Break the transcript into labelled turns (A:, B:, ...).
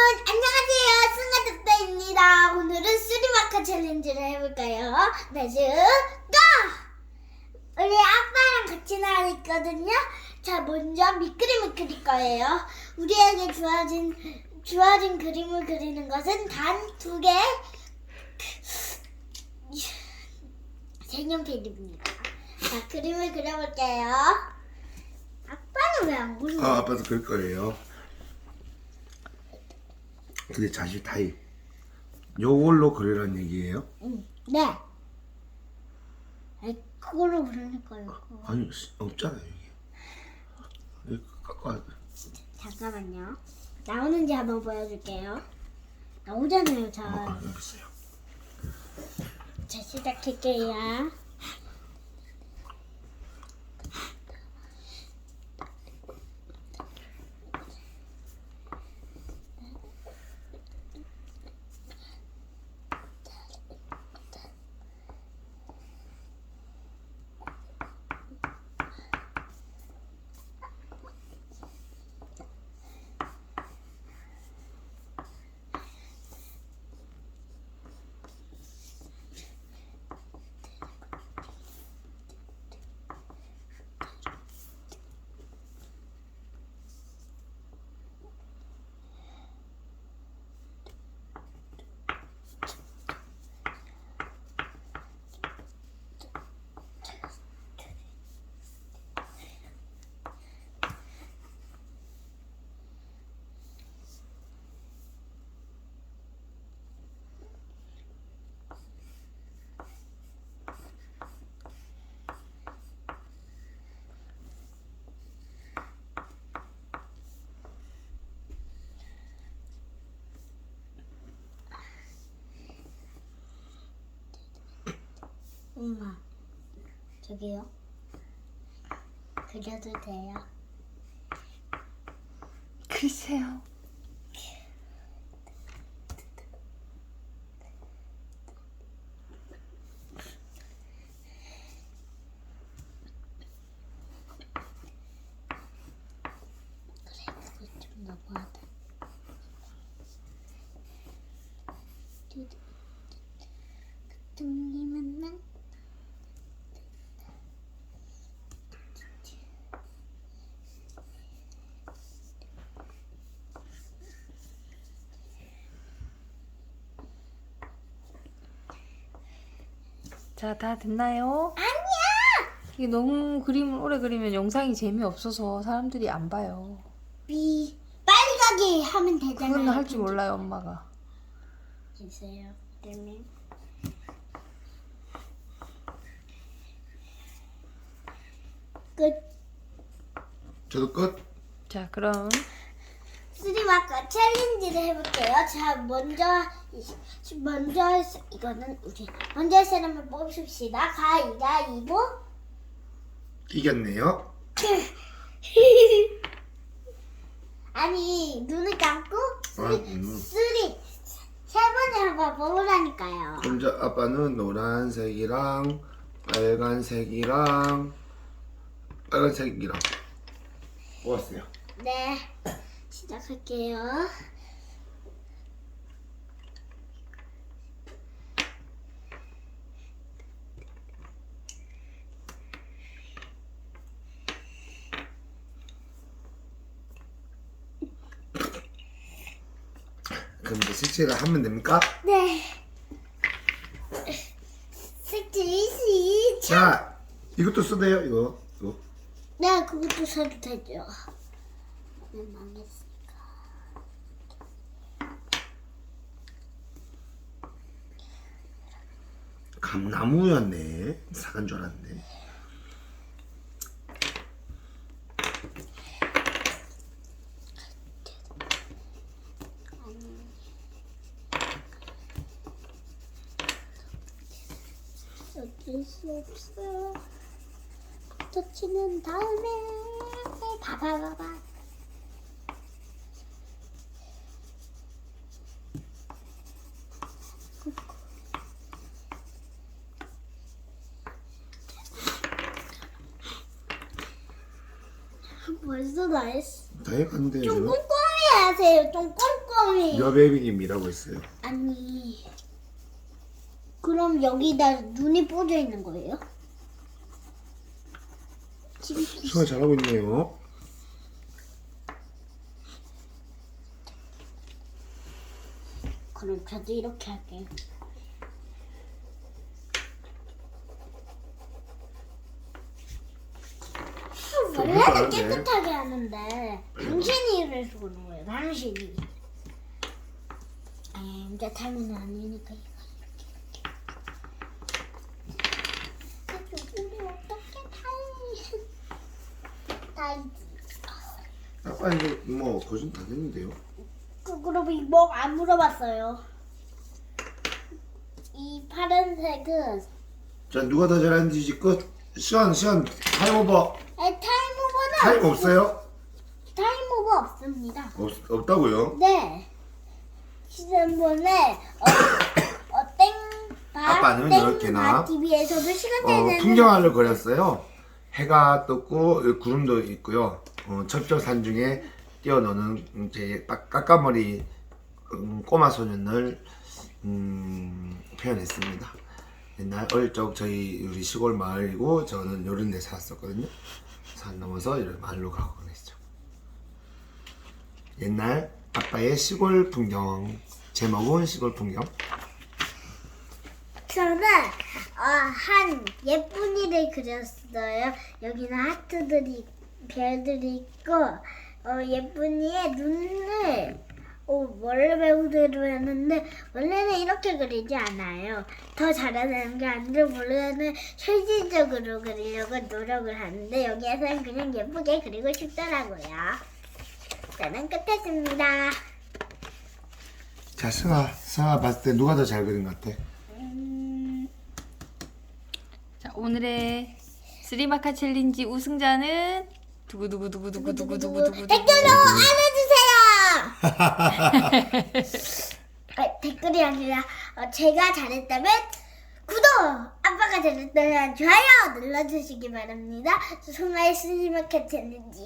A: 안녕하세요 승아득다입니다 오늘은 쓰리마카 챌린지를 해볼까요? 레츠 고! 우리 아빠랑 같이 나왔거든요 자 먼저 밑그림을 그릴 거예요 우리에게 주어진 주어진 그림을 그리는 것은 단 두개 색연필입니다 자 그림을 그려볼게요 아빠는 왜 안 그려?
B: 아, 아빠도 그럴 거예요. 근데 자식 타입. 요걸로 그리란 얘기예요?
A: 응. 네. 그걸로 그러니까요.
B: 아니, 씨, 없잖아요, 이게. 이거 깎아.
A: 잠깐만요. 나오는지 한번 보여줄게요. 나오잖아요,
B: 아,
A: 자.
B: 알겠어요.
A: 자, 시작할게요. 엄마, 저기요. 그려도 돼요?
C: 글쎄요.
A: 그게 좀 너무하다. 뚱이 만난
C: 자, 다 됐나요?
A: 아니야!
C: 이게 너무 그림을 오래 그리면 영상이 재미없어서 사람들이 안 봐요.
A: 미 빨리 가기 하면 되잖아요.
C: 그건 할 줄 몰라요, 엄마가.
A: 그러면 끝.
B: 저도 끝.
C: 자, 그럼
A: 쓰리마카 챌린지를 해볼게요. 자, 먼저 이- 먼저 이거는 우리 먼저 할 사람을 뽑읍시다. 가위가위보.
B: 이겼네요.
A: 아니 눈을 감고
B: 아, 음.
A: 쓰리 세 번에 한번 뽑으라니까요.
B: 그럼 저 아빠는 노란색이랑 빨간색이랑 빨간색이랑 뽑았어요.
A: 네, 할게요.
B: 그럼 이제 색칠을 하면 됩니까?
A: 네. 색칠 시작.
B: 자, 이것도 써도요, 이거. 이거.
A: 네, 그것도 사도 되죠. 네, 망했으니까.
B: 감나무였네. 사간 줄 알았네.
A: 어쩔 수 없어. 붙여치는 다음에 봐봐봐봐. 벌써 다 했어.
B: 다 해갔는데
A: 좀. 꼼꼼히 하세요. 좀 꼼꼼히. 뚜껑이
B: 여배비님이라고 했어요.
A: 아니 그럼 여기다 눈이 꽂혀 있는 거예요? 지금
B: 수아 잘하고 있네요.
A: 그럼 저도 이렇게 할게요. 원래는
B: 잘하네.
A: 깨끗하게 하는데 당신이 이래서 그런 거예요. 당신이. 아, 이제 타면 아니니까 이거. 이렇게. 우리 어떻게 타이? 타이지.
B: 아빠 이거 뭐 거진 다 됐는데요.
A: 그 그럼 이뭐안 물어봤어요. 이 파란색은
B: 자 누가 더 잘하는지 이제 끝. 시간 시간 타임 오버.
A: 에, 타임오버는
B: 타임 없어요?
A: 타임 오버 없습니다.
B: 없 없다고요?
A: 네. 지난번에 어, 어 땡바
B: 아빠는 이렇게나,
A: TV에서도 시간
B: 어,
A: 되는
B: 풍경화를 그렸어요. 해가 떴고 구름도 있고요. 어, 첩적산 중에 뛰어노는 제 빡- 까까머리 음, 꼬마 소년을 음, 표현했습니다. 옛날 어릴 적 저희 우리 시골 마을이고 저는 요런 데 살았었거든요. 산 넘어서 이런 마을로 가고 그랬죠. 옛날 아빠의 시골 풍경 제목은 시골 풍경
A: 저는 어, 한 예쁜이를 그렸어요. 여기는 하트들이 별들이 있고 어, 예쁜이의 눈을 어, 원래 배우대로 했는데 원래는 이렇게 그리지 않아요. 더 잘하는 게 아니라 원래는 실질적으로 그리려고 노력을 하는데 여기에서는 그냥 예쁘게 그리고 싶더라고요. 저는 끝했습니다.
B: 자 승아 승아 봤을 때 누가 더 잘 그린 것 같아?
A: 음,
C: 자, 오늘의 쓰리마카 챌린지 우승자는 두구두구두구두구두구두구두구
A: 댓글로 알려 아, 댓글이 아니라 어, 제가 잘했다면 구독, 아빠가 잘했다면 좋아요 눌러주시기 바랍니다. 소마의 스니마켓 챌린지